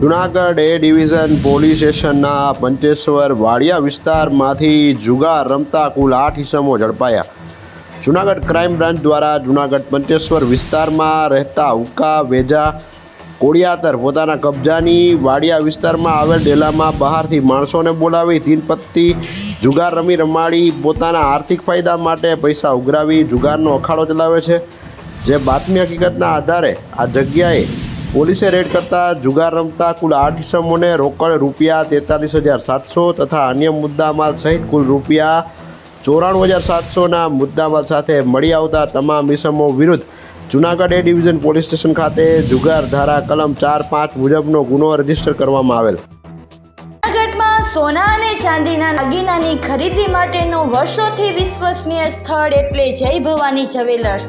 Junagadh A division police સ્ટેશનના પંચેશ્વર વાડિયા વિસ્તારમાંથી જુગાર રમતા કુલ આઠ ઇસમો ઝડપાયા. જુનાગઢ ક્રાઇમ બ્રાન્ચ દ્વારા જુનાગઢ પંચેશ્વર વિસ્તારમાં રહેતા ઉકા, વેજા, કોડિયાતર પોતાના કબજાની વાડિયા વિસ્તારમાં આવેલ ડેલામાં બહારથી માણસોને બોલાવી તીનપત્તી, જુગાર રમી રમાડી પોતાના આર્થિક ફાયદા માટે પૈસા ઉઘરાવી જુગારનો અખાડો ચલાવે છે. જે બાતમી હકીકતના આધારે આ જગ્યાએ પોલીસે રેડ કરતા જુગાર રમતા કુલ આઠ ઇસમોને રોકડ રૂપિયા તેતાલીસ હજાર સાતસો તથા અન્ય મુદ્દામાલ સહિત કુલ રૂપિયા ચોરાણું હજાર સાતસોના મુદ્દામાલ સાથે મળી આવતા તમામ ઇસમો વિરુદ્ધ Junagadh A division police station ખાતે જુગાર ધારા કલમ ચાર પાંચ મુજબનો ગુનો રજિસ્ટર કરવામાં આવેલ. સોના અને ચાંદીના દાગીનાની ખરીદી માટેનું વર્ષોથી વિશ્વસનીય સ્થળ એટલે જય ભવાની જ્વેલર્સ.